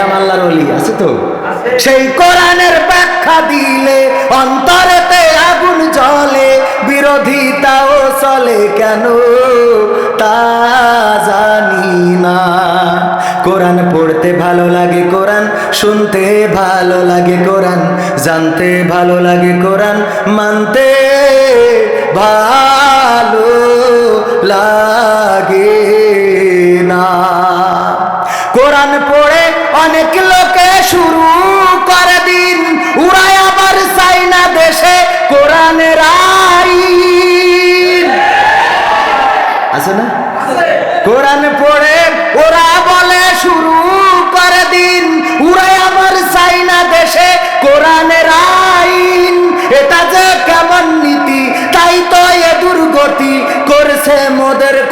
এরাম আল্লাহর অলি আছে তো? সেই কোরআনের ব্যাখ্যা দিলে অন্তরেতে আগুন জ্বলে বিরোধিতাও চলে কেন? তা জানি না। কোরআন পড়তে ভালো লাগে কোরআন, শুনতে ভালো লাগে কোরআন, জানতে ভালো লাগে কোরআন, মানতে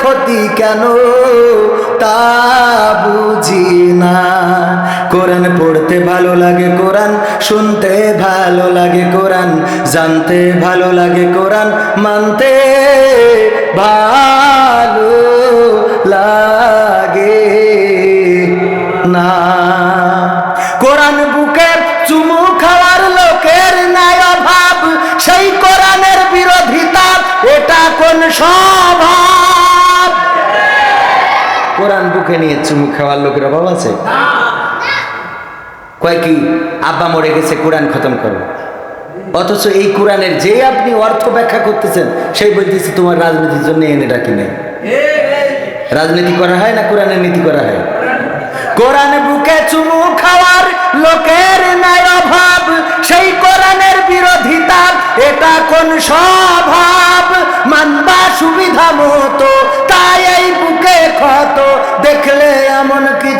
ক্ষতি কেন? তা বুঝি না। কোরআন পড়তে ভালো লাগে কোরআন, শুনতে ভালো লাগে কোরআন, জানতে ভালো লাগে কোরআন, মানতে ভালো লাগে না। কোরআন বুকের চুমু খাওয়ার লোকের নাই অভাব, সেই কোরআনের বিরোধিতা, এটা কোন স্বভাব কোরআন বুকে নিয়ে চুমু খাওয়ার লোকের অভাব আছে? কয় আব্বা মরে গেছে, কোরআন খতম করো। অথচ এই কোরআনের যে আপনি অর্থ ব্যাখ্যা করতেছেন, সেই বলতেছি তোমার রাজনীতির জন্য এনে ডাকি নেই। রাজনীতি করা হয় না কোরআনের নীতি করা হয়? কোরআন বুকে চুমু খাওয়ার লোকের নাই অভাব, সেই কোরআনের বিরোধিতা এটা কোন স্বভাব?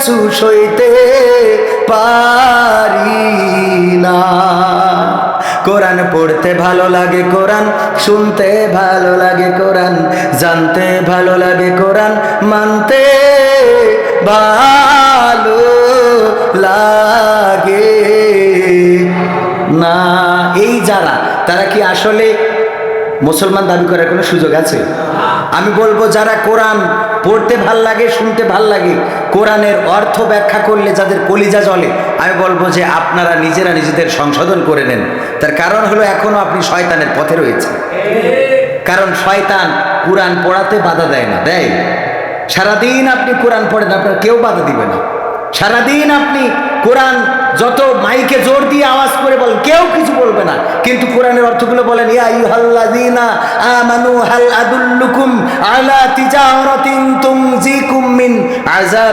কিছু সইতে পারি না। কোরআন পড়তে ভালো লাগে কোরআন, শুনতে ভালো লাগে কোরআন, জানতে ভালো লাগে কোরআন, মানতে ভালো লাগে না। এই যারা, তারা কি আসলে মুসলমান দাবি করার কোনো সুযোগ আছে? আমি বলব, যারা কোরআন পড়তে ভালো লাগে, শুনতে ভালো লাগে, কোরআনের অর্থ ব্যাখ্যা করলে যাদের কলিজা জ্বলে, আমি বলব যে আপনারা নিজেরা নিজেদের সংশোধন করে নেন। তার কারণ হলো এখনও আপনি শয়তানের পথে রয়েছে কারণ শয়তান কোরআন পড়াতে বাধা দেয় না, দেয়। সারাদিন আপনি কোরআন পড়েন, আপনার কেউ বাধা দিবে না। সারাদিন আপনি কোরআন যত মাইকে জোর দিয়ে আওয়াজ করে বলেন, কেউ কিছু বলবে না। কিন্তু কোরআনের অর্থগুলো বলেন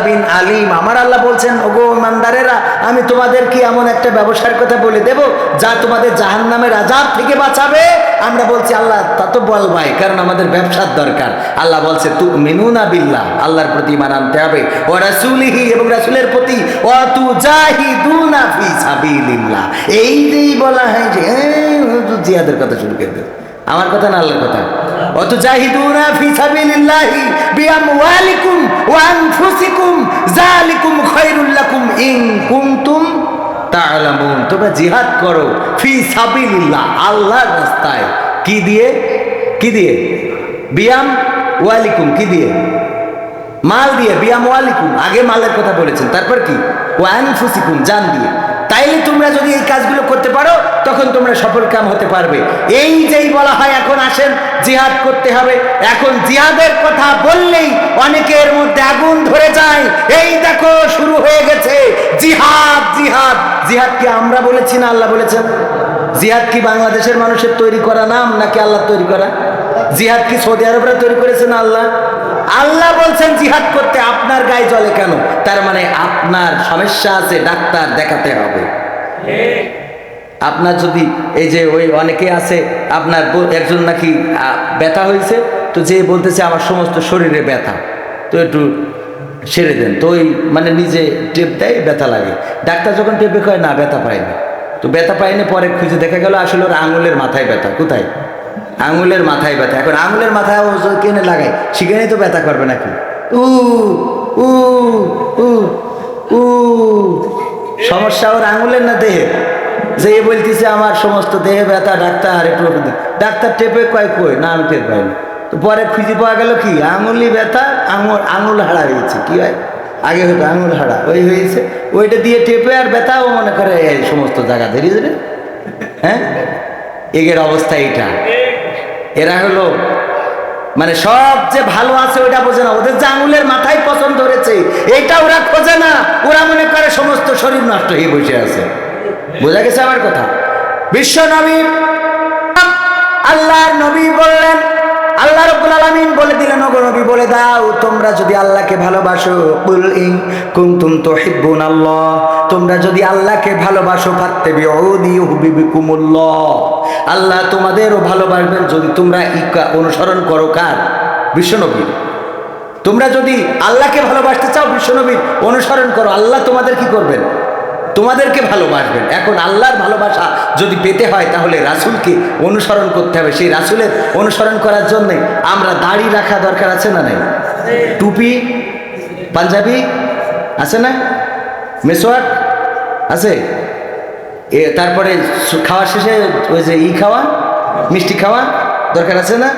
মিন আলিম। আমার আল্লাহ বলছেন, ওগো ইমানদারেরা, আমি তোমাদের কি এমন একটা ব্যবসার কথা বলে দেব, যা তোমাদের জাহান্নামের আযাব থেকে বাঁচাবে। আমরা বলছি, আল্লাহ, তা তো বল ভাই কারণ আমাদের ব্যবসার দরকার। আল্লাহ বলছে তু মিনুনা বিল্লাহ। আল্লাহর প্রতি ইমান আনতে হবে। ও রাসূলিহি এবং রাসূলের প্রতি ও তু জাহিদুনা ফি সাবিলিল্লাহ। বলা হয় যে জিহাদের কথা শুরু করে আমার কথা না আল্লাহর কথা। ফি সাবিলিল্লাহি বিআমওয়ালিকুম ওয়া আনফুসিকুম, যালিকুম খায়রুল লাকুম ইন কুনতুম তাআলামুন। তোমরা জিহাদ করো ফি সাবিলিল্লাহ, আল্লাহর রাস্তায়। কি দিয়ে? কি দিয়ে? বিয়াম ওয়ালিকুম কি দিয়ে? মাল দিয়ে বিয়াম ওয়ালিকুম আগে মালের কথা বলেছেন, তারপর কি? ওয়ান ফুসিকুম জান দিয়ে। তাইলে তোমরা যদি এই কাজগুলো করতে পারো, তখন তোমরা সফল কাম হতে পারবে। এই যেই বলা হয়, এখন আসেন, জিহাদ করতে হবে। এখন জিহাদের কথা বললেই অনেকের মধ্যে আগুন ধরে যায়। এই দেখো, শুরু হয়ে গেছে। জিহাদ জিহাদ। জিহাদ কি আমরা বলেছি না আল্লাহ বলেছেন? জিহাদ কি বাংলাদেশের মানুষের তৈরি করা নাম, নাকি আল্লাহ তৈরি করা? জিহাদ কি সৌদি আরবরা তৈরি করেছেন আল্লাহ? আল্লাহ বলছেন জিহাদ করতে আপনার গায়ে জলে কেন? তার মানে আপনার সমস্যা আছে, ডাক্তার দেখাতে হবে। আপনার যদি এই যে ওই অনেকে আছে, আপনার একজন নাকি ব্যথা হয়েছে, তো যে বলতেছে আমার সমস্ত শরীরে ব্যথা, তো একটু সেরে দেন। তো ওই মানে নিজে টেপ দেয়, ব্যথা লাগে। ডাক্তার যখন টেপে কয়, না, ব্যথা পায়নি তো ব্যথা পায়নি পরে খুঁজে দেখা গেল, আসলে ওর আঙুলের মাথায় ব্যথা। কোথায়? আঙুলের মাথায় ব্যথা। এখন আঙুলের মাথায় কেনে লাগায়, সেখানেই তো ব্যথা করবে নাকি? উ উ উ উ। সমস্যা ওর আঙুলের না দেহে? যে বলতেছে আমার সমস্ত দেহে ব্যথা, ডাক্তার একটু ডাক্তার টেপে কয়, কই? না, আমি টের পাইনি তো পরে খুঁজে পাওয়া গেল কি? আঙুলি ব্যথা, আঙুল আঙুল হাড়া হয়েছে। কি হয়? আগে হয়তো আঙুল হাড়া, ওই হয়েছে। ওইটা দিয়ে টেপে আর ব্যথাও মনে করে সমস্ত জায়গা ধরিয়ে দেবে হ্যাঁ? এগের অবস্থা এইটা। এরা হলো মানে সব যে ভালো আছে ওইটা বোঝে না। ওদের যে আঙুলের মাথায় পছন্দ ধরেছে, এইটা ওরা খোঁজে না। ওরা মনে করে সমস্ত শরীর নষ্ট হয়ে বসে আছে। বোঝা গেছে আমার কথা? বিশ্ব নবী আল্লাহর নবী বললেন, আল্লাহ রব্বুল আলামিন বলে দিলেন, ওগো নবী, বলে দাও, তোমরা যদি আল্লাহকে ভালোবাসো, কুল ইন কুনতুম তুহিব্বুন আল্লাহ, তোমরা যদি আল্লাহকে ভালোবাসো, ফাত্তাবিউনি ইউহিব্বুকুমুল্লাহ। আল্লাহ তোমাদেরও ভালোবাসবেন যদি তোমরা ইকা অনুসরণ করো কার? বিশ্বনবীর। তোমরা যদি আল্লাহকে ভালোবাসতে চাও বিশ্বনবীর, অনুসরণ করো। আল্লাহ তোমাদের কি করবেন? তোমাদেরকে ভালোবাসবেন। এখন আল্লাহর ভালোবাসা যদি পেতে হয়, তাহলে রাসূলকে অনুসরণ করতে হবে। সেই রাসূলের অনুসরণ করার জন্য আমরা দাড়ি রাখা দরকার আছে না নাই? টুপি? পাঞ্জাবি? আছে না? মেসোয়াক আছে? এ তারপরে খাওয়া শেষে ওই যে ই খাওয়া মিষ্টি খাওয়া দরকার আছে না?